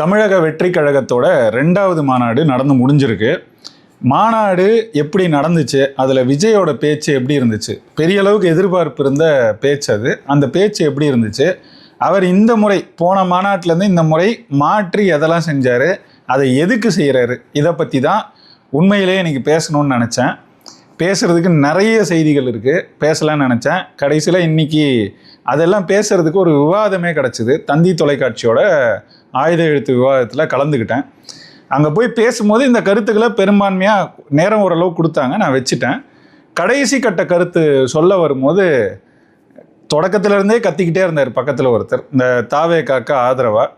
தமிழக வெற்றி கழகத்தோட ரெண்டாவது மாநாடு நடந்து முடிஞ்சிருக்கு. மாநாடு எப்படி நடந்துச்சு? அதில் விஜயோட பேச்சு எப்படி இருந்துச்சு? பெரிய அளவுக்கு எதிர்பார்ப்பு இருந்த பேச்சு அது. அந்த பேச்சு எப்படி இருந்துச்சு? அவர் இந்த முறை போன மாநாட்டிலேருந்து இந்த முறை மாற்றி எதெல்லாம் செஞ்சார்? அதை எதுக்கு செய்கிறாரு இதை பற்றி தான் உண்மையிலே எனக்கு பேசணும்னு நினச்சேன். பேசுகிறதுக்கு நிறைய செய்திகள் இருக்குது பேசலாம்னு நினச்சேன். கடைசியில் இன்றைக்கி அதெல்லாம் பேசுகிறதுக்கு ஒரு விவாதமே கிடச்சிது. தந்தி தொலைக்காட்சியோட ஆயுத எழுத்து விவாதத்தில் கலந்துக்கிட்டேன். அங்கே போய் பேசும்போது இந்த கருத்துக்களை பெரும்பான்மையாக நேரம் ஓரளவு கொடுத்தாங்க நான் வச்சுட்டேன். கடைசி கட்ட கருத்து சொல்ல வரும்போது தொடக்கத்திலேருந்தே கத்திக்கிட்டே இருந்தார் பக்கத்தில் ஒருத்தர். இந்த தாவே காக்கா ஆதரவாக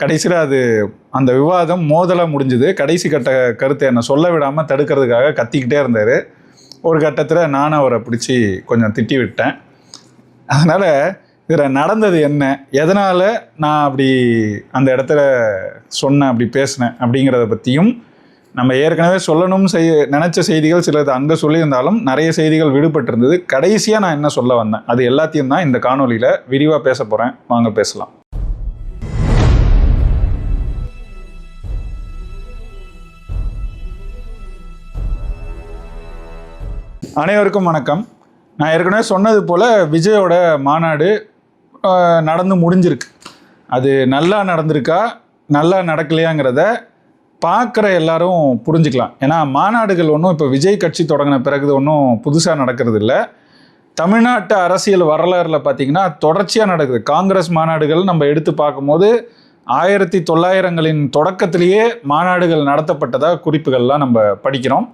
கடைசியில் அது அந்த விவாதம் மோதலாக முடிஞ்சுது. கடைசி கட்ட கருத்தை என்னை சொல்ல விடாமல் தடுக்கிறதுக்காக கத்திக்கிட்டே இருந்தார். ஒரு கட்டத்தில் நானும் அவரை பிடிச்சி கொஞ்சம் திட்டி விட்டேன். அதனால் இதில் நடந்தது என்ன? எதனால் நான் அப்படி அந்த இடத்துல சொன்னேன் அப்படி பேசினேன் அப்படிங்கிறத பற்றியும் நம்ம ஏற்கனவே சொல்லணும் செய் நினச்ச செய்திகள் சிலது அங்கே சொல்லியிருந்தாலும் நிறைய செய்திகள் விடுபட்டிருந்தது. கடைசியாக நான் என்ன சொல்ல வந்தேன்? அது எல்லாத்தையும் தான் இந்த காணொலியில் விரிவாக பேச போகிறேன் வாங்க பேசலாம். அனைவருக்கும் வணக்கம். நான் ஏற்கனவே சொன்னது போல் விஜயோட மாநாடு நடந்து முடிஞ்சிருக்கு. அது நல்லா நடந்திருக்கா நல்லா நடக்கலையாங்கிறத பார்க்குற எல்லாரும் புரிஞ்சுக்கலாம். ஏன்னா மாநாடுகள் ஒன்றும் இப்போ விஜய் கட்சி தொடங்கின பிறகு ஒன்றும் புதுசாக நடக்கிறது இல்லை தமிழ்நாட்டு அரசியல் வரலாறில் பார்த்தீங்கன்னா தொடர்ச்சியாக நடக்குது. காங்கிரஸ் மாநாடுகள் நம்ம எடுத்து பார்க்கும்போது ஆயிரத்தி தொள்ளாயிரங்களின் தொடக்கத்திலேயே மாநாடுகள் நடத்தப்பட்டதாக குறிப்புகள்லாம் நம்ம படிக்கிறோம்.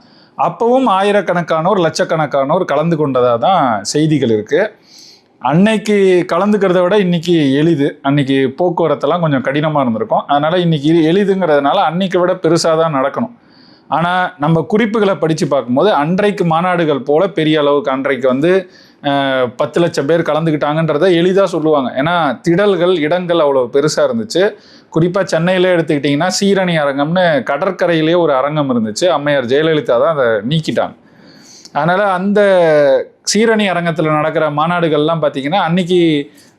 அப்போவும் ஆயிரக்கணக்கானோர் லட்சக்கணக்கானோர் கலந்து கொண்டதாக தான் செய்திகள் இருக்குது அன்னைக்கு கலந்துக்கிறத விட இன்னைக்கு எளிது. அன்னைக்கு போக்குவரத்தெல்லாம் கொஞ்சம் கடினமாக இருந்திருக்கும். அதனால் இன்னைக்கு எளிதுங்கிறதுனால அன்னைக்கு விட பெருசாக தான் நடக்கணும். ஆனால் நம்ம குறிப்புகளை படித்து பார்க்கும்போது அன்றைக்கு மாநாடுகள் போல் பெரிய அளவுக்கு அன்றைக்கு வந்து பத்து லட்சம் பேர் கலந்துக்கிட்டாங்கன்றதை எளிதாக சொல்லுவாங்க. ஏன்னா திடல்கள் இடங்கள் அவ்வளோ பெருசாக இருந்துச்சு. குறிப்பாக சென்னையிலே எடுத்துக்கிட்டிங்கன்னா சீரணி அரங்கம்னு கடற்கரையிலே ஒரு அரங்கம் இருந்துச்சு. அம்மையார் ஜெயலலிதா தான் அதை நீக்கிட்டாங்க. அதனால் அந்த சீரணி அரங்கத்தில் நடக்கிற மாநாடுகள்லாம் பார்த்தீங்கன்னா அன்னைக்கு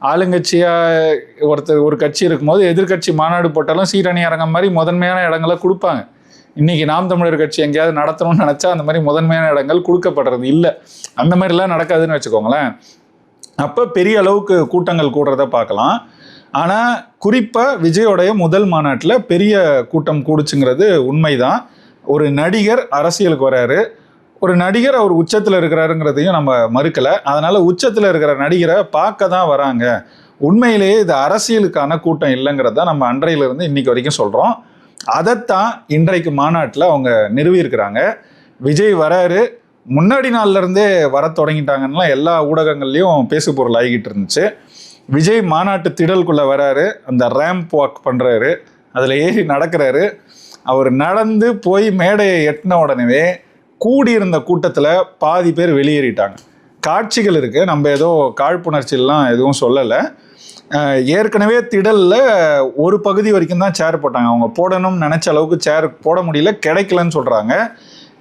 ஆளுங்கட்சியாக ஒருத்தர் ஒரு கட்சி இருக்கும்போது எதிர்க்கட்சி மாநாடு போட்டாலும் சீரணி அரங்கம் மாதிரி முதன்மையான இடங்களை கொடுப்பாங்க. இன்னைக்கு நாம் தமிழர் கட்சி எங்கேயாவது நடத்தணும்னு நினச்சா அந்த மாதிரி முதன்மையான இடங்கள் கொடுக்கப்படுறது இல்லை. அந்த மாதிரிலாம் நடக்காதுன்னு வச்சுக்கோங்களேன். அப்போ பெரிய அளவுக்கு கூட்டங்கள் கூடுறத பார்க்கலாம் ஆனால் குறிப்பாக விஜயோடைய முதல் மாநாட்டில் பெரிய கூட்டம் கூடுச்சுங்கிறது உண்மைதான். ஒரு நடிகர் அரசியலுக்கு வராரு. ஒரு நடிகர் அவர் உச்சத்தில் இருக்கிறாருங்கிறதையும் நம்ம மறுக்கலை. அதனால் உச்சத்தில் இருக்கிற நடிகரை பார்க்க தான் வராங்க. உண்மையிலேயே இது அரசியலுக்கான கூட்டம் இல்லைங்கிறத நம்ம அன்றையிலிருந்து இன்னைக்கு வரைக்கும் சொல்கிறோம் அதைத்தான் இன்றைக்கு மாநாட்டில் அவங்க நிறுவியிருக்கிறாங்க. விஜய் வராரு. முன்னாடி நாள்லேருந்தே வர தொடங்கிட்டாங்கன்னா எல்லா ஊடகங்கள்லேயும் பேசு பொருள் ஆகிக்கிட்டு இருந்துச்சு. விஜய் மாநாட்டு திடலுக்குள்ளே வராரு. அந்த ரேம்ப் வாக் பண்ணுறாரு அதில் ஏறி நடக்கிறாரு. அவர் நடந்து போய் மேடையை எட்டின உடனே கூடியிருந்த கூட்டத்தில் பாதி பேர் வெளியேறிட்டாங்க. காட்சிகள் இருக்குது நம்ம ஏதோ காழ்ப்புணர்ச்சியெல்லாம் எதுவும் சொல்லலை. ஏற்கனவே திடலில் ஒரு பகுதி வரைக்கும் தான் சேர் போட்டாங்க. அவங்க போடணும்னு நினச்ச அளவுக்கு சேர் போட முடியல. கிடைக்கலன்னு சொல்கிறாங்க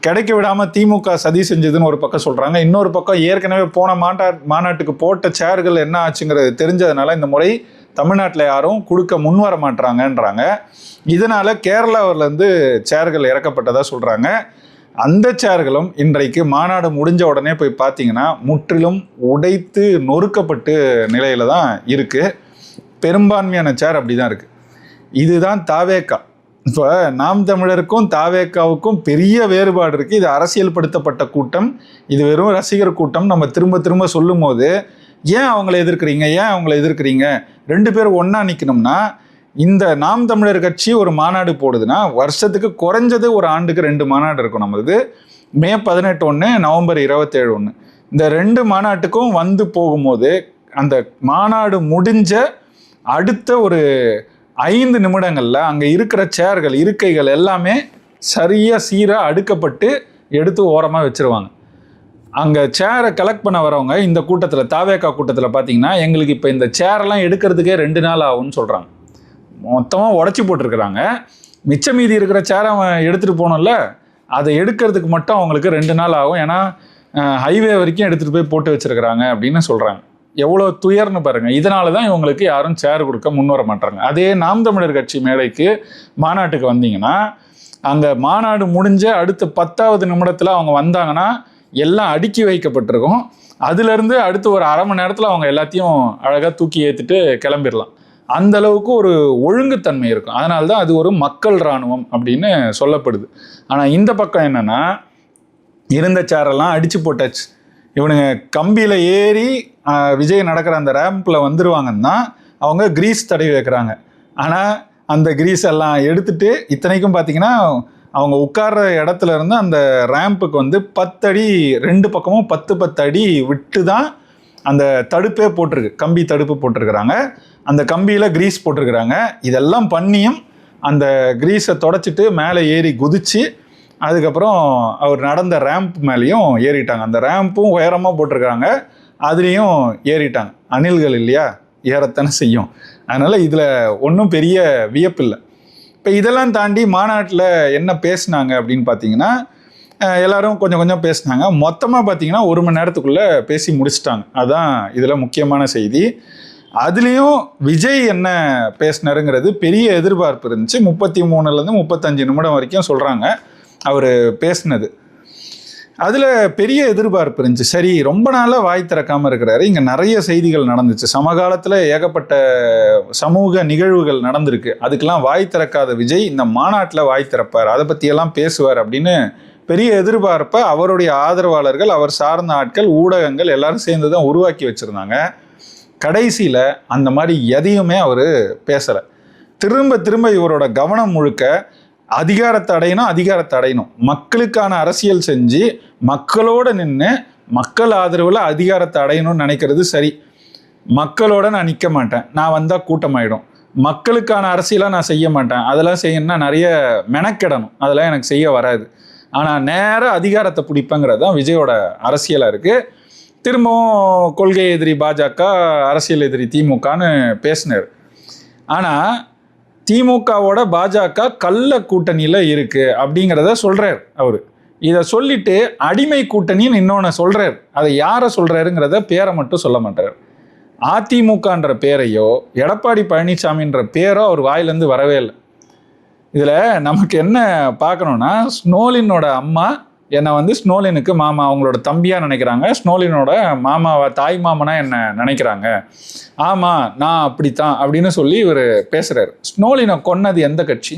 கிடைக்க விடாமல் திமுக சதி செஞ்சதுன்னு ஒரு பக்கம் சொல்கிறாங்க இன்னொரு பக்கம் ஏற்கனவே போன மாட்டா மாநாட்டுக்கு போட்ட சேர்கள் என்ன ஆச்சுங்கிறது தெரிஞ்சதுனால இந்த முறை தமிழ்நாட்டில் யாரும் கொடுக்க முன் வர மாட்றாங்கன்றாங்க. இதனால் கேரளாவிலேருந்து சேர்கள் இறக்கப்பட்டதாக சொல்கிறாங்க அந்த சேர்களும் இன்றைக்கு மாநாடு முடிஞ்ச உடனே போய் பார்த்தீங்கன்னா முற்றிலும் உடைத்து நொறுக்கப்பட்டு நிலையில தான் இருக்குது பெரும்பான்மையான சேர் அப்படி தான் இருக்குது இதுதான் தாவேக்கா. இப்போ நாம் தமிழருக்கும் தாவேக்காவுக்கும் பெரிய வேறுபாடு இருக்குது இது அரசியல்படுத்தப்பட்ட கூட்டம். இது வெறும் ரசிகர் கூட்டம். நம்ம திரும்ப திரும்ப சொல்லும் போது ஏன் அவங்கள எதிர்க்கிறீங்க? ஏன் அவங்கள எதிர்க்கிறீங்க? ரெண்டு பேரும் ஒன்றா நிற்கணும்னா இந்த நாம் தமிழர் கட்சி ஒரு மாநாடு போடுதுன்னா வருஷத்துக்கு குறைஞ்சது ஒரு ஆண்டுக்கு ரெண்டு மாநாடு இருக்கும் நம்மளது. மே பதினெட்டு ஒன்று நவம்பர் இருபத்தேழு ஒன்று இந்த ரெண்டு மாநாட்டுக்கும் வந்து போகும்போது அந்த மாநாடு முடிஞ்ச அடுத்த ஒரு ஐந்து நிமிடங்களில் அங்கே இருக்கிற சேர்கள் இருக்கைகள் எல்லாமே சரியாக சீராக அடுக்கப்பட்டு எடுத்து ஓரமாக வச்சிருவாங்க. அங்கே சேரை கலெக்ட் பண்ண வரவங்க இந்த கூட்டத்தில் தாவேக்கா கூட்டத்தில் பார்த்தீங்கன்னா எங்களுக்கு இப்போ இந்த சேரெல்லாம் எடுக்கிறதுக்கே ரெண்டு நாள் ஆகும்னு சொல்கிறாங்க மொத்தமாக உடச்சி போட்டிருக்கிறாங்க. மிச்ச மீதி இருக்கிற சேரை அவன் எடுத்துகிட்டு போகணும்ல அதை எடுக்கிறதுக்கு மட்டும் அவங்களுக்கு ரெண்டு நாள் ஆகும். ஏன்னா ஹைவே வரைக்கும் எடுத்துகிட்டு போய் போட்டு வச்சிருக்கிறாங்க அப்படின்னு சொல்கிறாங்க எவ்வளோ துயர்னு பாருங்கள் இதனால தான் இவங்களுக்கு யாரும் சேர் கொடுக்க முன் வர மாட்டாங்க. அதே நாம் தமிழர் கட்சி மேடைக்கு மாநாட்டுக்கு வந்தீங்கன்னா அங்கே மாநாடு முடிஞ்ச அடுத்த பத்தாவது நிமிடத்தில் அவங்க வந்தாங்கன்னா எல்லாம் அடுக்கி வைக்கப்பட்டிருக்கும். அதுலேருந்து அடுத்து ஒரு அரை மணி நேரத்தில் அவங்க எல்லாத்தையும் அழகாக தூக்கி ஏற்றிட்டு கிளம்பிடலாம் அந்த அளவுக்கு ஒரு ஒழுங்குத்தன்மை இருக்கும். அதனால தான் அது ஒரு மக்கள் இராணுவம் அப்படின்னு சொல்லப்படுது. ஆனால் இந்த பக்கம் என்னன்னா இருந்த சேரெல்லாம் அடித்து போட்டாச்சு. இவனுங்க கம்பியில் ஏறி விஜய் நடக்கிற அந்த ரேம்பில் வந்துடுவாங்கன்னா அவங்க கிரீஸ் தடவி வைக்கிறாங்க. ஆனால் அந்த கிரீஸ் எல்லாம் எடுத்துட்டு இத்தனைக்கும் பார்த்தீங்கன்னா அவங்க உட்கார்ற இடத்துல இருந்து அந்த ரேம்புக்கு வந்து பத்தடி ரெண்டு பக்கமும் பத்து பத்து அடி விட்டு தான் அந்த தடுப்பே போட்டிருக்கு. கம்பி தடுப்பு போட்டிருக்கிறாங்க. அந்த கம்பியில் கிரீஸ் போட்டிருக்கிறாங்க. இதெல்லாம் பண்ணியும் அந்த கிரீஸை தொடச்சிட்டு மேலே ஏறி குதிச்சு அதுக்கப்புறம் அவர் நடந்த ரேம்ப் மேலேயும் ஏறிட்டாங்க. அந்த ரேம்பும் உயரமாக போட்டிருக்காங்க அதுலேயும் ஏறிட்டாங்க. அணில்கள் இல்லையா? ஏறத்தானே செய்யும். அதனால் இதில் ஒன்றும் பெரிய வியப்பு இல்லை. இப்போ இதெல்லாம் தாண்டி மாநாட்டில் என்ன பேசுனாங்க அப்படின்னு பார்த்தீங்கன்னா எல்லாரும் கொஞ்சம் கொஞ்சம் பேசினாங்க. மொத்தமாக பார்த்தீங்கன்னா ஒரு மணி நேரத்துக்குள்ளே பேசி முடிச்சிட்டாங்க. அதுதான் இதில் முக்கியமான செய்தி. அதுலேயும் விஜய் என்ன பேசினாருங்கிறது பெரிய எதிர்பார்ப்பு இருந்துச்சு. முப்பத்தி மூணுலேருந்து முப்பத்தஞ்சு நிமிடம் வரைக்கும் சொல்கிறாங்க அவர் பேசினது. அதில் பெரிய எதிர்பார்ப்பு இருந்துச்சு. சரி ரொம்ப நாளாக வாய் திறக்காமல் இருக்கிறாரு. இங்கே நிறைய செய்திகள் நடந்துச்சு. சமகாலத்தில் ஏகப்பட்ட சமூக நிகழ்வுகள் நடந்திருக்கு. அதுக்கெல்லாம் வாய் திறக்காத விஜய் இந்த மாநாட்டில் வாய் திறப்பார். அதை பற்றியெல்லாம் பேசுவார் அப்படின்னு பெரிய எதிர்பார்ப்பை அவருடைய ஆதரவாளர்கள் அவர் சார்ந்த ஆட்கள் ஊடகங்கள் எல்லாரும் சேர்ந்து தான் உருவாக்கி வச்சுருந்தாங்க. கடைசியில் அந்த மாதிரி எதையுமே அவர் பேசலை. திரும்ப திரும்ப இவரோட கவனம் முழுக்க அதிகாரத்தை அடையணும் அதிகாரத்தை அடையணும். மக்களுக்கான அரசியல் செஞ்சு மக்களோட நின்று மக்கள் ஆதரவில் அதிகாரத்தை அடையணும்னு நினைக்கிறது சரி. மக்களோட நான் நிற்க மாட்டேன். நான் வந்தால் கூட்டமாயிடும். மக்களுக்கான அரசியலாக நான் செய்ய மாட்டேன். அதெல்லாம் செய்யணும்னா நிறைய மெனக்கிடணும். அதெல்லாம் எனக்கு செய்ய வராது. ஆனால் நேராக அதிகாரத்தை பிடிப்பேங்கிறது தான் விஜயோட அரசியலாக இருக்குது திரும்பவும் கொள்கை எதிரி பாஜக அரசியல் எதிரி திமுகன்னு பேசினார். ஆனால் திமுகவோட பாஜக கள்ள கூட்டணியில் இருக்குது அப்படிங்கிறத சொல்கிறார் அவர். இதை சொல்லிட்டு அடிமை கூட்டணின்னு இன்னொன்று சொல்கிறார் அதை யாரை சொல்கிறாருங்கிறத பேரை மட்டும் சொல்ல மாட்டார். அதிமுகன்ற பேரையோ எடப்பாடி பழனிசாமின்ற பேரோ அவர் வாயிலேருந்து வரவே இல்லை. இதில் நமக்கு என்ன பார்க்கணுன்னா ஸ்னோலினோட அம்மா என்னை வந்து ஸ்னோலினுக்கு மாமா அவங்களோட தம்பியாக நினைக்கிறாங்க. ஸ்னோலினோட மாமாவை தாய் மாமனா என்னை நினைக்கிறாங்க. ஆமாம் நான் அப்படித்தான் அப்படின்னு சொல்லி இவர் பேசுகிறார் ஸ்னோலினை கொன்னது எந்த கட்சி?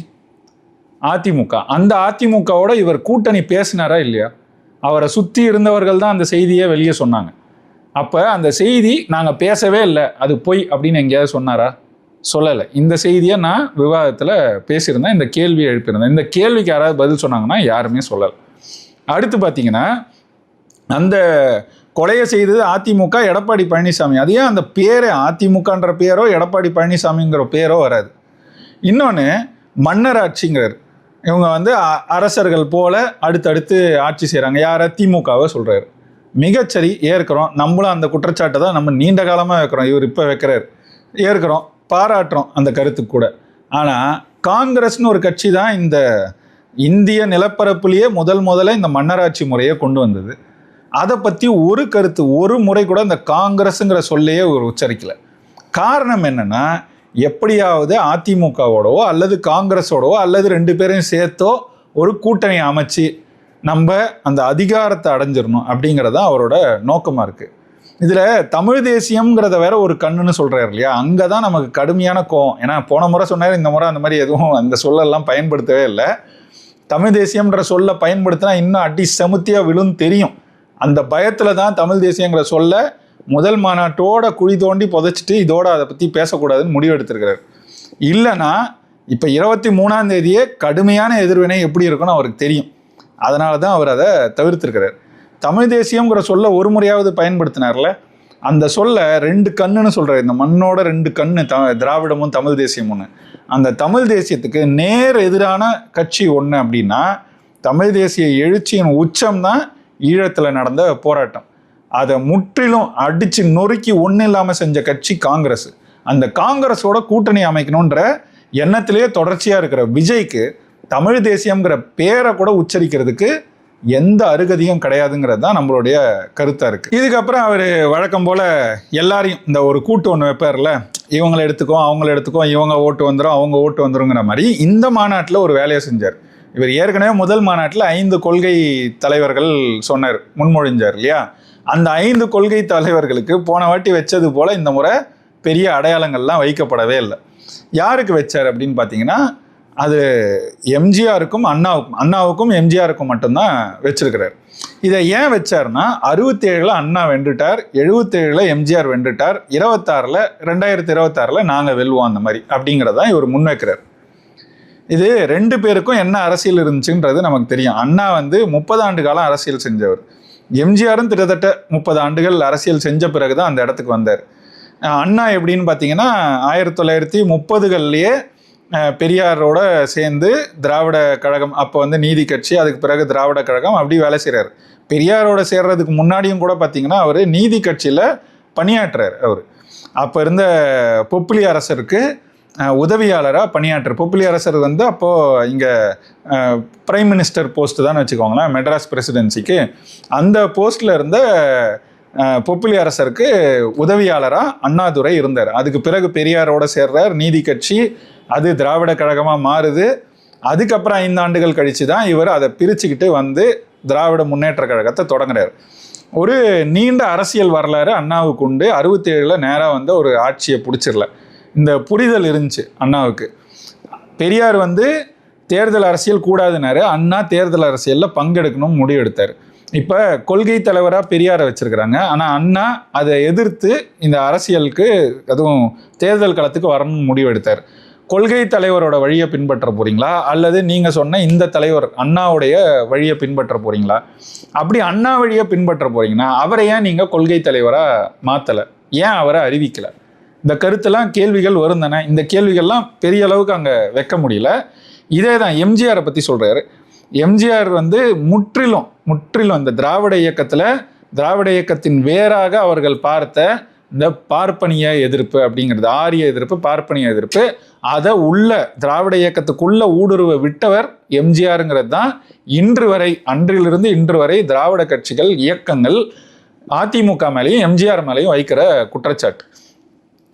அதிமுக. அந்த அதிமுகவோட இவர் கூட்டணி பேசினாரா இல்லையா? அவரை சுற்றி இருந்தவர்கள் தான் அந்த செய்தியை வெளியே சொன்னாங்க. அப்போ அந்த செய்தி நாங்கள் பேசவே இல்லை. அது பொய் அப்படின்னு எங்கேயாவது சொன்னாரா? சொல்லலை. இந்த செய்தியை நான் விவாதத்தில் பேசியிருந்தேன். இந்த கேள்வியை எழுப்பியிருந்தேன். இந்த கேள்விக்கு யாராவது பதில் சொன்னாங்கன்னா யாருமே சொல்லலை. அடுத்து பார்த்தீங்கன்னா அந்த கொலையை செய்தது அதிமுக எடப்பாடி பழனிசாமி. அது ஏன் அந்த பேரே அதிமுகன்ற பேரோ எடப்பாடி பழனிசாமிங்கிற பேரோ வராது. இன்னொன்று மன்னர் ஆட்சிங்கிறார் இவங்க வந்து அ- அரசர்கள் போல அடுத்தடுத்து ஆட்சி செய்கிறாங்க யாரை? திமுகவை சொல்கிறாரு மிகச்சரி ஏற்கிறோம். நம்மளும் அந்த குற்றச்சாட்டை தான் நம்ம நீண்ட காலமாக வைக்கிறோம். இவர் இப்போ வைக்கிறார். ஏற்கிறோம். பாராட்டுறோம் அந்த கருத்து கூட. ஆனால் காங்கிரஸ்னு ஒரு கட்சி தான் இந்த இந்திய நிலப்பரப்புலேயே முதல் முதல்ல இந்த மன்னராட்சி முறையை கொண்டு வந்தது. அதை பற்றி ஒரு கருத்து ஒரு முறை கூட இந்த காங்கிரஸுங்கிற சொல்லையே ஒரு உச்சரிக்கல. காரணம் என்னென்னா எப்படியாவது அதிமுகவோடவோ அல்லது காங்கிரஸோடவோ அல்லது ரெண்டு பேரையும் சேர்த்தோ ஒரு கூட்டணி அமைச்சு நம்ம அந்த அதிகாரத்தை அடைஞ்சிடணும் அப்படிங்கிறது தான் அவரோட நோக்கமாக இருக்குது இதில் தமிழ் தேசியம்ங்கிறத வேற ஒரு கண்ணுன்னு சொல்கிறாரு இல்லையா? அங்கே தான் நமக்கு கடுமையான கோவம். ஏன்னா போன முறை சொன்னார் இந்த முறை அந்த மாதிரி எதுவும் அந்த சொல்லெல்லாம் பயன்படுத்தவே இல்லை. தமிழ் தேசியம்ன்ற சொல்ல பயன்படுத்தினா இன்னும் அடி செமுத்தியாக விழுன்னு தெரியும். அந்த பயத்தில் தான் தமிழ் தேசியங்கிற சொல்ல முதல் மாநாட்டோட குழி தோண்டி புதைச்சிட்டு இதோட அதை பற்றி பேசக்கூடாதுன்னு முடிவு எடுத்திருக்கிறார். இல்லைன்னா இப்போ இருபத்தி மூணாம் தேதியே கடுமையான எதிர்வினை எப்படி இருக்குன்னு அவருக்கு தெரியும். அதனால தான் அவர் அதை தவிர்த்திருக்கிறார். தமிழ் தேசியங்கிற சொல்ல ஒரு முறையாவது பயன்படுத்தினார்ல அந்த சொல்ல ரெண்டு கண்ணுன்னு சொல்கிறார் இந்த மண்ணோட ரெண்டு கண்ணு த திராவிடமும் தமிழ் தேசியமும்னு. அந்த தமிழ் தேசியத்துக்கு நேர் எதிரான கட்சி ஒன்று அப்படின்னா தமிழ் தேசிய எழுச்சியின் உச்சம் தான் ஈழத்தில் நடந்த போராட்டம். அதை முற்றிலும் அடித்து நொறுக்கி ஒன்றும் இல்லாமல் செஞ்ச கட்சி காங்கிரஸ். அந்த காங்கிரஸோட கூட்டணி அமைக்கணுன்ற எண்ணத்திலேயே தொடர்ச்சியாக இருக்கிற விஜய்க்கு தமிழ் தேசியங்கிற பேரை கூட உச்சரிக்கிறதுக்கு எந்த அருகதியும் கிடையாதுங்கிறது தான் நம்மளுடைய கருத்தாக இருக்குது இதுக்கப்புறம் அவர் வழக்கம் போல் எல்லாரையும் இந்த ஒரு கூட்டு ஒன்று வைப்பார்ல இவங்களை எடுத்துக்கோ அவங்கள எடுத்துக்கோ இவங்க ஓட்டு வந்துடும் அவங்க ஓட்டு வந்துருங்கிற மாதிரி இந்த மாநாட்டில் ஒரு வேலையை செஞ்சார். இவர் ஏற்கனவே முதல் மாநாட்டில் ஐந்து கொள்கை தலைவர்கள் சொன்னார் முன்மொழிஞ்சார் இல்லையா? அந்த ஐந்து கொள்கை தலைவர்களுக்கு போன வாட்டி வச்சது போல் இந்த முறை பெரிய அடையாளங்கள்லாம் வைக்கப்படவே இல்லை. யாருக்கு வச்சார் அப்படின்னு பார்த்தீங்கன்னா அது எம்ஜிஆருக்கும் அண்ணாவுக்கும் அண்ணாவுக்கும் எம்ஜிஆருக்கும் மட்டும்தான் வச்சிருக்கிறார். இதை ஏன் வச்சார்னா அறுபத்தேழில் அண்ணா வென்றுட்டார் எழுபத்தேழில் எம்ஜிஆர் வென்றுட்டார் இருபத்தாறில் ரெண்டாயிரத்தி இருபத்தாறில் நாங்கள் வெல்வோம் அந்த மாதிரி அப்படிங்கிறதான் இவர் முன்வைக்கிறார். இது ரெண்டு பேருக்கும் என்ன அரசியல் இருந்துச்சுன்றது நமக்கு தெரியும். அண்ணா வந்து முப்பது ஆண்டு காலம் அரசியல் செஞ்சவர். எம்ஜிஆரும் கிட்டத்தட்ட முப்பது ஆண்டுகள் அரசியல் செஞ்ச பிறகு தான் அந்த இடத்துக்கு வந்தார். அண்ணா எப்படின்னு பார்த்தீங்கன்னா ஆயிரத்தி தொள்ளாயிரத்தி முப்பதுகள்லேயே பெரியாரோட சேர்ந்து திராவிட கழகம் அப்போ வந்து நீதி கட்சி அதுக்கு பிறகு திராவிட கழகம் அப்படி வேலை செய்கிறார் பெரியாரோட சேர்றதுக்கு முன்னாடியும் கூட பார்த்தீங்கன்னா அவர் நீதி கட்சியில் பணியாற்றுறார் அவர். அப்போ இருந்த பொப்புலி அரசருக்கு உதவியாளராக பணியாற்று பொப்புலி அரசர் வந்து அப்போது இங்கே பிரைம் மினிஸ்டர் போஸ்ட் தான் வச்சுக்கோங்களேன் மெட்ராஸ் பிரசிடென்சிக்கு அந்த போஸ்ட்டில் இருந்த பொப்புளி பொப்புலி அரசருக்கு உதவியாளராக அண்ணாதுரை இருந்தார். அதுக்கு பிறகு பெரியாரோட சேர்றார் நீதி கட்சி அது திராவிட கழகமாக மாறுது. அதுக்கப்புறம் ஐந்து ஆண்டுகள் கழித்து தான் இவர் அதை பிரிச்சுக்கிட்டு வந்து திராவிட முன்னேற்ற கழகத்தை தொடங்குறாரு. ஒரு நீண்ட அரசியல் வரலாறு அண்ணாவுக்கு உண்டு. அறுபத்தேழில் நேராக வந்து ஒரு ஆட்சியை பிடிச்சிடல. இந்த புரிதல் இருந்துச்சு அண்ணாவுக்கு. பெரியார் வந்து தேர்தல் அரசியல் கூடாதுனாரு. அண்ணா தேர்தல் அரசியலில் பங்கெடுக்கணும் முடிவெடுத்தார். இப்போ கொள்கை தலைவராக பெரியாரை வச்சுருக்கிறாங்க. ஆனால் அண்ணா அதை எதிர்த்து இந்த அரசியலுக்கு அதுவும் தேர்தல் களத்துக்கு வரணும்னு முடிவெடுத்தார். கொள்கை தலைவரோட வழியை பின்பற்ற போறீங்களா? அல்லது நீங்கள் சொன்ன இந்த தலைவர் அண்ணாவுடைய வழியை பின்பற்ற போறீங்களா? அப்படி அண்ணா வழியை பின்பற்ற போறீங்கன்னா அவரை ஏன் நீங்கள் கொள்கை தலைவராக மாற்றலை ஏன் அவரை அறிவிக்கலை? இந்த கருத்தெல்லாம் கேள்விகள் வரும் தானே? இந்த கேள்விகள்லாம் பெரிய அளவுக்கு அங்கே வைக்க முடியல. இதே தான் எம்ஜிஆரை பற்றி சொல்கிறாரு எம்ஜிஆர் வந்து முற்றிலும் முற்றிலும் இந்த திராவிட இயக்கத்தில் திராவிட இயக்கத்தின் வேறாக அவர்கள் பார்த்த இந்த பார்ப்பனிய எதிர்ப்பு அப்படிங்கிறது ஆரிய எதிர்ப்பு பார்ப்பனிய எதிர்ப்பு அதை உள்ள திராவிட இயக்கத்துக்குள்ள ஊடுருவ விட்டவர் எம்ஜிஆருங்கிறது தான் இன்று வரை அன்றிலிருந்து இன்று வரை திராவிட கட்சிகள் இயக்கங்கள் அதிமுக மேலேயும் எம்ஜிஆர் மேலேயும் வைக்கிற குற்றச்சாட்டு.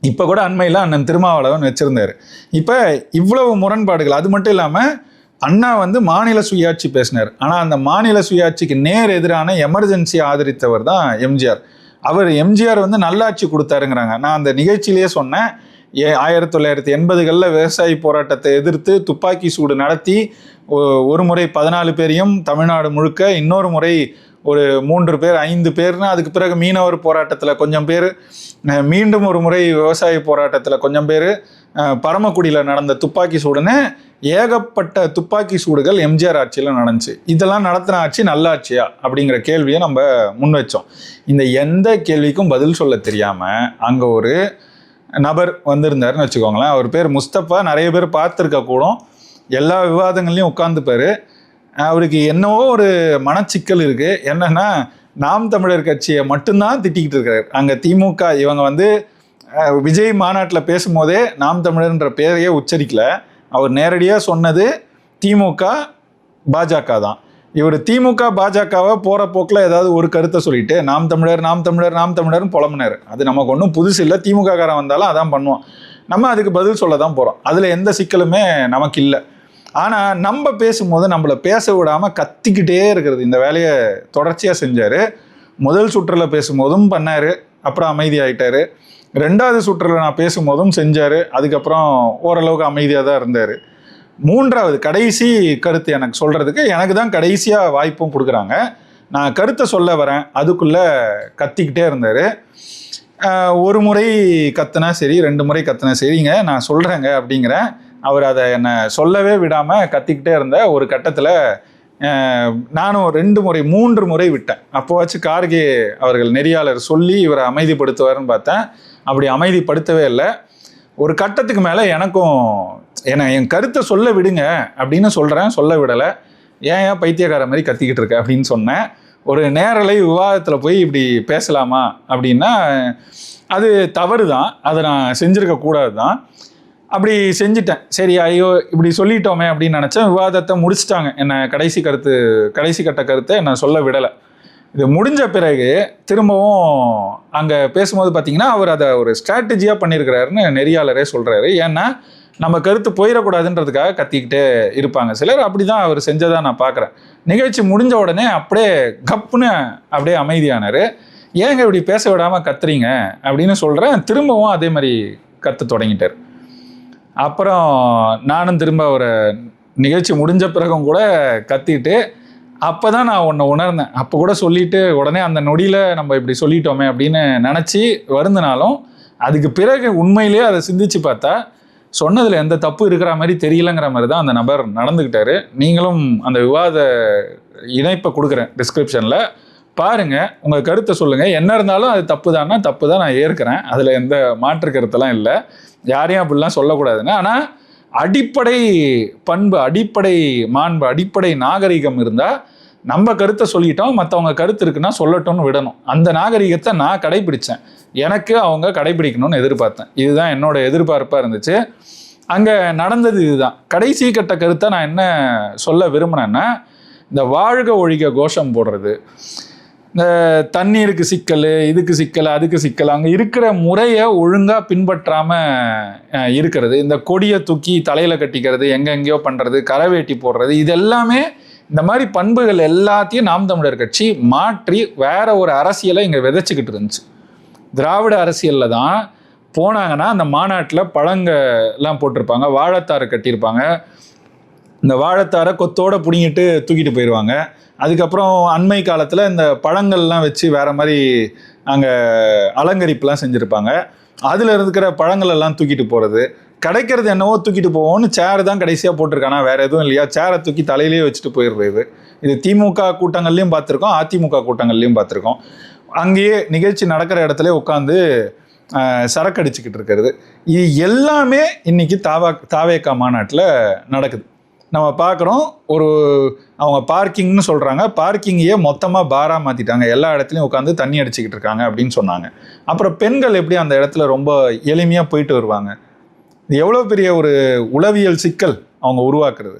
இப்போ கூட அண்மையில் அண்ணன் திருமாவளவன் வச்சுருந்தார். இப்போ இவ்வளவு முரண்பாடுகள் அது மட்டும் இல்லாமல் அண்ணா வந்து மாநில சுயாட்சி பேசினார். ஆனால் அந்த மாநில சுயாட்சிக்கு நேர் எதிரான எமர்ஜென்சி ஆதரித்தவர் தான் எம்ஜிஆர். அவர் எம்ஜிஆர் வந்து நல்லாட்சி கொடுத்தாருங்கிறாங்க. நான் அந்த நிகழ்ச்சியிலேயே சொன்னேன். ஏ ஆயிரத்தி தொள்ளாயிரத்தி எண்பதுகளில் விவசாய போராட்டத்தை எதிர்த்து துப்பாக்கி சூடு நடத்தி ஒரு முறை பதினாலு பேரையும் தமிழ்நாடு முழுக்க இன்னொரு முறை ஒரு மூன்று பேர் ஐந்து பேர்னா அதுக்கு பிறகு மீனவர் போராட்டத்தில் கொஞ்சம் பேர் மீண்டும் ஒரு முறை விவசாய போராட்டத்தில் கொஞ்சம் பேர் பரமக்குடியில் நடந்த துப்பாக்கி சூடுன்னு ஏகப்பட்ட துப்பாக்கி சூடுகள் எம்ஜிஆர் ஆட்சியில் நடந்துச்சு. இதெல்லாம் நடத்தின ஆட்சி நல்ல ஆட்சியா அப்படிங்கிற கேள்வியை நம்ம முன் வச்சோம். இந்த எந்த கேள்விக்கும் பதில் சொல்ல தெரியாமல் அங்கே ஒரு நபர் வந்திருந்தாருன்னு வச்சுக்கோங்களேன். அவர் பேர் முஸ்தபா. நிறைய பேர் பார்த்துருக்க கூடும். எல்லா விவாதங்கள்லையும் உட்காந்துப்பாரு அவருக்கு என்னவோ ஒரு மனச்சிக்கல் இருக்குது என்னென்னா நாம் தமிழர் கட்சியை மட்டும்தான் திட்டிக்கிட்டு இருக்கிறார் அங்கே திமுக இவங்க வந்து விஜய் மாநாட்டில் பேசும்போதே நாம் தமிழர்ன்ற பேரையே உச்சரிக்கலை. அவர் நேரடியாக சொன்னது திமுக பாஜக தான். இவர் திமுக பாஜகவை போகிற போக்கில் ஏதாவது ஒரு கருத்தை சொல்லிட்டு நாம் தமிழர் நாம் தமிழர் நாம் தமிழர்னு புலம்புனார். அது நமக்கு ஒன்றும் புதுசு இல்லை. திமுக காரன் வந்தாலும் அதான் பண்ணுவோம் நம்ம அதுக்கு பதில் சொல்ல தான் போகிறோம் அதில் எந்த சிக்கலுமே நமக்கு இல்லை. ஆனால் நம்ம பேசும்போது நம்மளை பேச விடாமல் கத்திக்கிட்டே இருக்கிறது. இந்த வேலையை தொடர்ச்சியாக செஞ்சார். முதல் சுற்றில் பேசும்போதும் பண்ணார். அப்புறம் அமைதியாயிட்டாரு. ரெண்டாவது சுற்றில் நான் பேசும்போதும் செஞ்சார். அதுக்கப்புறம் ஓரளவுக்கு அமைதியாக தான் இருந்தார். மூன்றாவது கடைசி கருத்து எனக்கு சொல்கிறதுக்கு எனக்கு தான் கடைசியாக வாய்ப்பும் கொடுக்குறாங்க. நான் கருத்தை சொல்ல வரேன். அதுக்குள்ளே கத்திக்கிட்டே இருந்தார். ஒரு முறை கத்துனா சரி ரெண்டு முறை கத்துனா சரிங்க நான் சொல்கிறேங்க அப்படிங்கிறேன். அவர் அதை என்னை சொல்லவே விடாமல் கத்திக்கிட்டே இருந்த ஒரு கட்டத்தில் நானும் ரெண்டு முறை மூன்று முறை விட்டேன். அப்போவாச்சும் கார்கே அவர்கள் நெறியாளர் சொல்லி இவரை அமைதிப்படுத்துவார்னு பார்த்தேன். அப்படி அமைதிப்படுத்தவே இல்லை. ஒரு கட்டத்துக்கு மேலே எனக்கும் என்னை என் கருத்தை சொல்ல விடுங்க அப்படின்னு சொல்கிறேன் சொல்ல விடலை. ஏன் ஏன் பைத்தியக்கார மாதிரி கத்திக்கிட்டு இருக்க? அப்படின்னு சொன்னேன். ஒரு நேரலை விவாதத்தில் போய் இப்படி பேசலாமா அப்படின்னா அது தவறு தான் அதை நான் செஞ்சுருக்கக்கூடாது தான் அப்படி செஞ்சிட்டேன். சரி ஐயோ இப்படி சொல்லிட்டோமே அப்படின்னு நினச்சேன். விவாதத்தை முடிச்சிட்டாங்க. என்னை கடைசி கருத்து கடைசி கட்ட கருத்தை என்னை சொல்ல விடலை. இது முடிஞ்ச பிறகு திரும்பவும் அங்கே பேசும்போது பார்த்தீங்கன்னா அவர் அதை ஒரு ஸ்ட்ராட்டஜியாக பண்ணியிருக்கிறாருன்னு நெறியாளரே சொல்கிறாரு ஏன்னா நம்ம கருத்து போயிடக்கூடாதுன்றதுக்காக கத்திக்கிட்டே இருப்பாங்க. சிலர் அப்படி தான் அவர் செஞ்சதாக நான் பார்க்குறேன் நிகழ்ச்சி முடிஞ்ச உடனே அப்படியே கப்புன்னு அப்படியே அமைதியானார். ஏங்க இப்படி பேச விடாமல் கத்துறீங்க? அப்படின்னு சொல்கிறேன் திரும்பவும் அதே மாதிரி கற்று தொடங்கிட்டார். அப்புறம் நானும் திரும்ப ஒரு நிகழ்ச்சி முடிஞ்ச பிறகும் கூட கத்திட்டு அப்போ தான் நான் உன்னை உணர்ந்தேன். அப்போ கூட சொல்லிட்டு உடனே அந்த நொடியில் நம்ம இப்படி சொல்லிட்டோமே அப்படின்னு நினச்சி வருந்தினாலும் அதுக்கு பிறகு உண்மையிலேயே அதை சிந்திச்சு பார்த்தா சொன்னதில் எந்த தப்பு இருக்கிற மாதிரி தெரியலங்கிற மாதிரி தான் அந்த நபர் நடந்துக்கிட்டாரு. நீங்களும் அந்த விவாத இணைப்பை கொடுக்குறேன் டிஸ்கிரிப்ஷனில் பாருங்கள் உங்கள் கருத்தை சொல்லுங்கள் என்ன இருந்தாலும் அது தப்பு தான்னா தப்பு தான் நான் ஏற்கிறேன். அதில் எந்த மாற்று கருத்தெல்லாம் இல்லை. யாரையும் அப்படிலாம் சொல்லக்கூடாதுன்னு. ஆனால் அடிப்படை பண்பு அடிப்படை மாண்பு அடிப்படை நாகரிகம் இருந்தால் நம்ம கருத்தை சொல்லிட்டோம் மற்றவங்க கருத்து இருக்குன்னா சொல்லட்டும்னு விடணும். அந்த நாகரிகத்தை நான் கடைபிடித்தேன் எனக்கு அவங்க கடைபிடிக்கணும்னு எதிர்பார்த்தேன். இதுதான் என்னோட எதிர்பார்ப்பாக இருந்துச்சு. அங்கே நடந்தது இதுதான். கடைசி கட்ட கருத்தை நான் என்ன சொல்ல விரும்பினேன்னா இந்த வாழ்க ஒழிக கோஷம் போடுறது. தண்ணீருக்கு சிக்கல் இதுக்கு சிக்கல் அதுக்கு சிக்கல் அங்கே இருக்கிற முறையை ஒழுங்காக பின்பற்றாமல் இருக்கிறது. இந்த கொடியை தூக்கி தலையில் கட்டிக்கிறது எங்கெங்கேயோ பண்ணுறது கரவேட்டி போடுறது இது எல்லாமே இந்த மாதிரி பண்புகள் எல்லாத்தையும் நாம் தமிழர் கட்சி மாற்றி வேற ஒரு அரசியலை இங்கே விதைச்சிக்கிட்டு இருந்துச்சு. திராவிட அரசியலில் தான் போனாங்கன்னா அந்த மாநாட்டில் பழங்கள்லாம் போட்டிருப்பாங்க வாழைத்தாறு கட்டியிருப்பாங்க இந்த வாழைத்தாரை கொத்தோடு பிடுங்கிட்டு தூக்கிட்டு போயிடுவாங்க அதுக்கப்புறம் அண்மை காலத்தில் இந்த பழங்கள்லாம் வச்சு வேற மாதிரி அங்கே அலங்கரிப்புலாம் செஞ்சுருப்பாங்க. அதில் இருக்கிற பழங்கள் எல்லாம் தூக்கிட்டு போகிறது கிடைக்கிறது என்னவோ தூக்கிட்டு போவோம்னு சேர் தான் கடைசியாக போட்டிருக்கானா வேறு எதுவும் இல்லையா? சேரை தூக்கி தலையிலேயே வச்சுட்டு போயிடுறது இது. திமுக கூட்டங்கள்லையும் பார்த்துருக்கோம் அதிமுக கூட்டங்கள்லையும் பார்த்துருக்கோம். அங்கேயே நிகழ்ச்சி நடக்கிற இடத்துல உட்காந்து சரக்கு அடிச்சுக்கிட்டு இருக்கிறது. இது எல்லாமே இன்னைக்கு தாவா தாவேக்கா மாநாட்டில் நடக்குது. நம்ம பார்க்குறோம் ஒரு அவங்க பார்க்கிங்னு சொல்கிறாங்க பார்க்கிங்கையே மொத்தமாக பாராக மாற்றிட்டாங்க எல்லா இடத்துலையும் உட்காந்து தண்ணி அடிச்சுக்கிட்டு இருக்காங்க அப்படின்னு சொன்னாங்க. அப்புறம் பெண்கள் எப்படி அந்த இடத்துல ரொம்ப எளிமையாக போயிட்டு வருவாங்க? இது எவ்வளோ பெரிய ஒரு உளவியல் சிக்கல் அவங்க உருவாக்குறது.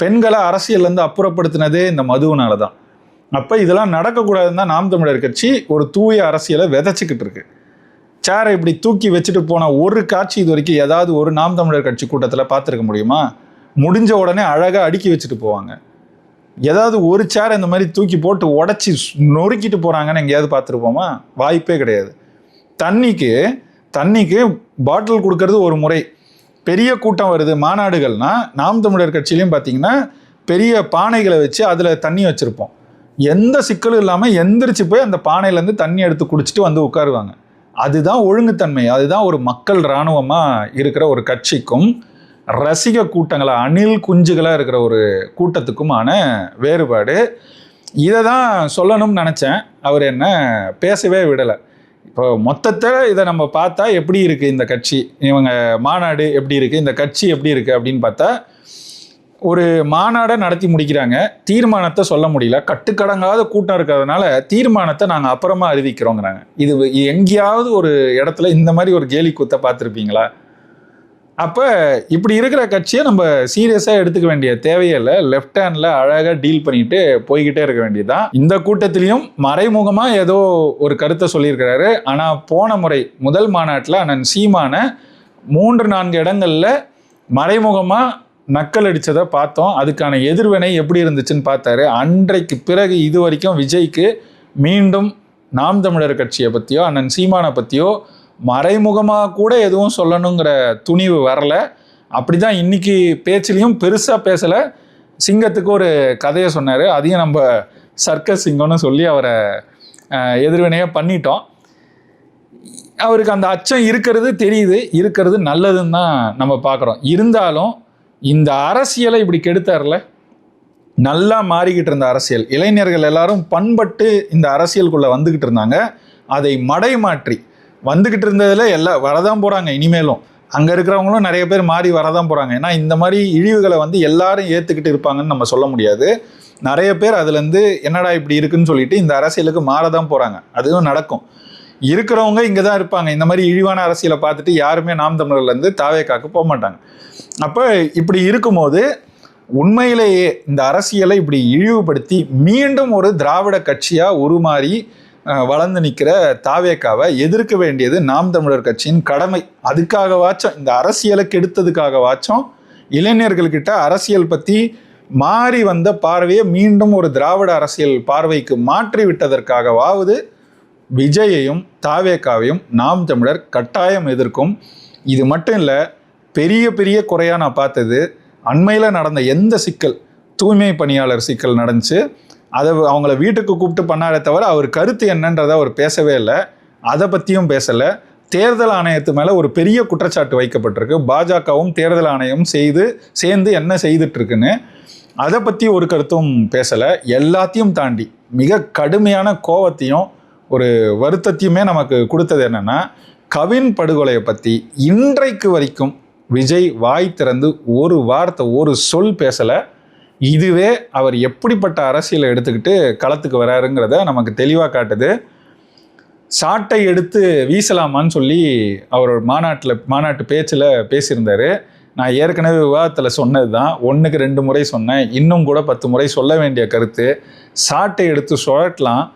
பெண்களை அரசியல்லேருந்து அப்புறப்படுத்தினதே இந்த மதுவினால தான். அப்போ இதெல்லாம் நடக்கக்கூடாதுன்னு தான் நாம் தமிழர் கட்சி ஒரு தூய அரசியலை விதைச்சிக்கிட்டு இருக்கு. சேரை இப்படி தூக்கி வச்சுட்டு போன ஒரு காட்சி இது வரைக்கும் ஏதாவது ஒரு நாம் தமிழர் கட்சி கூட்டத்தில் பார்த்துருக்க முடியுமா? முடிஞ்ச உடனே அழகாக அடுக்கி வச்சுட்டு போவாங்க. ஏதாவது ஒரு சேர் இந்த மாதிரி தூக்கி போட்டு உடச்சி நொறுக்கிட்டு போகிறாங்கன்னு எங்கேயாவது பார்த்துருப்போமா? வாய்ப்பே கிடையாது. தண்ணிக்கு தண்ணிக்கு பாட்டில் கொடுக்கறது ஒரு முறை. பெரிய கூட்டம் வருது மாநாடுகள்னா நாம் தமிழர் கட்சியிலையும் பார்த்தீங்கன்னா பெரிய பானைகளை வச்சு அதில் தண்ணி வச்சுருப்போம். எந்த சிக்கலும் இல்லாமல் எந்திரிச்சு போய் அந்த பானையிலேருந்து தண்ணி எடுத்து குடிச்சிட்டு வந்து உட்காருவாங்க. அதுதான் ஒழுங்குத்தன்மை அதுதான் ஒரு மக்கள் இராணுவமாக இருக்கிற ஒரு கட்சிக்கும் ரசிக கூட்டங்களா அணில் குஞ்சுகளாக இருக்கிற ஒரு கூட்டத்துக்குமான வேறுபாடு. இதை தான் சொல்லணும்னு நினச்சேன். அவர் என்ன பேசவே விடலை. இப்போ மொத்தத்தில் இதை நம்ம பார்த்தா எப்படி இருக்குது இந்த கட்சி? இவங்க மாநாடு எப்படி இருக்குது இந்த கட்சி எப்படி இருக்குது அப்படின்னு பார்த்தா ஒரு மாநாடை நடத்தி முடிக்கிறாங்க. தீர்மானத்தை சொல்ல முடியல. கட்டுக்கடங்காத கூட்டம் இருக்கிறதுனால தீர்மானத்தை நாங்கள் அப்புறமா அறிவிக்கிறோங்கிறாங்க. இது எங்கேயாவது ஒரு இடத்துல இந்த மாதிரி ஒரு கேலி கூத்தை பார்த்துருப்பீங்களா? அப்போ இப்படி இருக்கிற கட்சியை நம்ம சீரியஸாக எடுத்துக்க வேண்டிய தேவையில்லை லெஃப்ட் ஹேண்டில் அழகாக டீல் பண்ணிட்டு போய்கிட்டே இருக்க வேண்டியதுதான். இந்த கூட்டத்திலையும் மறைமுகமாக ஏதோ ஒரு கருத்தை சொல்லியிருக்கிறாரு. ஆனால் போன முறை முதல் மாநாட்டில் அண்ணன் சீமான மூன்று நான்கு இடங்களில் மறைமுகமாக நக்கல் அடித்ததை பார்த்தோம். அதுக்கான எதிர்வினை எப்படி இருந்துச்சுன்னு பார்த்தாரு. அன்றைக்கு பிறகு இது வரைக்கும் விஜய்க்கு மீண்டும் நாம் தமிழர் கட்சியை பற்றியோ அண்ணன் சீமானை பற்றியோ மறைமுகமாக கூட எதுவும் சொல்லணுங்கிற துணிவு வரலை. அப்படி தான் இன்னைக்கு பேச்சுலேயும் பெருசாக பேசலை. சிங்கத்துக்கு ஒரு கதையை சொன்னார். அதையும் நம்ம சர்க்கஸ் சிங்கம்னு சொல்லி அவரை எதிர்வினையாக பண்ணிட்டோம். அவருக்கு அந்த அச்சம் இருக்கிறது தெரியுது. இருக்கிறது நல்லதுன்னு தான் நம்ம பார்க்குறோம் இருந்தாலும் இந்த அரசியலை இப்படி கெடுத்தார்ல? நல்லா மாறிக்கிட்டு இருந்த அரசியல். இளைஞர்கள் எல்லாரும் பண்பட்டு இந்த அரசியலுக்குள்ளே வந்துக்கிட்டு இருந்தாங்க. அதை மடை மாற்றி வந்துக்கிட்டு இருந்ததில் எல்லாம் வரதான் போகிறாங்க இனிமேலும். அங்கே இருக்கிறவங்களும் நிறைய பேர் மாறி வரதான் போகிறாங்க ஏன்னா இந்த மாதிரி இழிவுகளை வந்து எல்லாரும் ஏற்றுக்கிட்டு இருப்பாங்கன்னு நம்ம சொல்ல முடியாது. நிறைய பேர் அதுலேருந்து என்னடா இப்படி இருக்குன்னு சொல்லிட்டு இந்த அரசியலுக்கு மாறதான் போகிறாங்க அதுவும் நடக்கும். இருக்கிறவங்க இங்கே தான் இருப்பாங்க. இந்த மாதிரி இழிவான அரசியலை பார்த்துட்டு யாருமே நாம் தமிழர்லேருந்து தாவேக்காக்கு போக மாட்டாங்க. அப்போ இப்படி இருக்கும்போது உண்மையிலேயே இந்த அரசியலை இப்படி இழிவுபடுத்தி மீண்டும் ஒரு திராவிட கட்சியாக உருமாறி வளர்ந்து நிற்கிற தாவேக்காவை எதிர்க்க வேண்டியது நாம் தமிழர் கட்சியின் கடமை. அதுக்காகவாச்சும் இந்த அரசியலை கெடுத்ததுக்காகவாச்சும் இளைஞர்கள்கிட்ட அரசியல் பற்றி மாறி வந்த பார்வையை மீண்டும் ஒரு திராவிட அரசியல் பார்வைக்கு மாற்றி விட்டதற்காகவாவது விஜயையும் தாவேக்காவையும் நாம் தமிழர் கட்டாயம் எதிர்க்கும். இது மட்டும் இல்லை பெரிய பெரிய குறையாக நான் பார்த்தது அண்மையில் நடந்த எந்த சிக்கல் தூய்மை பணியாளர் சிக்கல் நடந்துச்சு. அதை அவங்கள வீட்டுக்கு கூப்பிட்டு பண்ணாரே தவிர அவர் கருத்து என்னன்றதை அவர் பேசவே இல்லை. அதை பற்றியும் பேசலை. தேர்தல் ஆணையத்து மேலே ஒரு பெரிய குற்றச்சாட்டு வைக்கப்பட்டிருக்கு. பாஜகவும் தேர்தல் ஆணையம் செய்து சேர்ந்து என்ன செய்துட்ருக்குன்னு அதை பற்றி ஒரு கருத்தும் பேசலை. எல்லாத்தையும் தாண்டி மிக கடுமையான கோவத்தையும் ஒரு வருத்தத்தையுமே நமக்கு கொடுத்தது என்னென்னா கவின் படுகொலையை பற்றி இன்றைக்கு வரைக்கும் விஜய் வாய் திறந்து ஒரு வார்த்தை ஒரு சொல் பேசலை. இதுவே அவர் எப்படிப்பட்ட அரசியலை எடுத்துக்கிட்டு களத்துக்கு வராருங்கிறத நமக்கு தெளிவாக காட்டுது. சாட்டை எடுத்து வீசலாமான்னு சொல்லி அவர் மாநாட்டில் மாநாட்டு பேச்சில் பேசியிருந்தார். நான் ஏற்கனவே விவாதத்தில் சொன்னது தான் ஒன்றுக்கு ரெண்டு முறை சொன்னேன். இன்னும் கூட பத்து முறை சொல்ல வேண்டிய கருத்து. சாட்டை எடுத்து சுழட்டலாம்.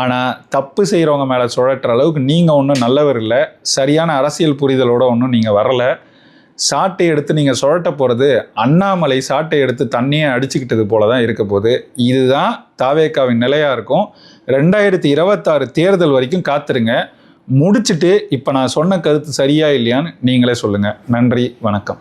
ஆனால் தப்பு செய்கிறவங்க மேலே சுழட்டுற அளவுக்கு நீங்கள் ஒன்றும் நல்லவர் இல்லை. சரியான அரசியல் புரிதலோடு ஒன்றும் நீங்கள் வரலை. சாட்டை எடுத்து நீங்கள் சுழட்ட போகிறது அண்ணாமலை சாட்டை எடுத்து தண்ணியை அடிச்சுக்கிட்டது போல தான் இருக்க போகுது. இதுதான் தாவேக்காவின் நிலையாக இருக்கும். ரெண்டாயிரத்தி இருபத்தாறு தேர்தல் வரைக்கும் காத்துருங்க. முடிச்சுட்டு இப்போ நான் சொன்ன கருத்து சரியா இல்லையான்னு நீங்களே சொல்லுங்கள் நன்றி வணக்கம்.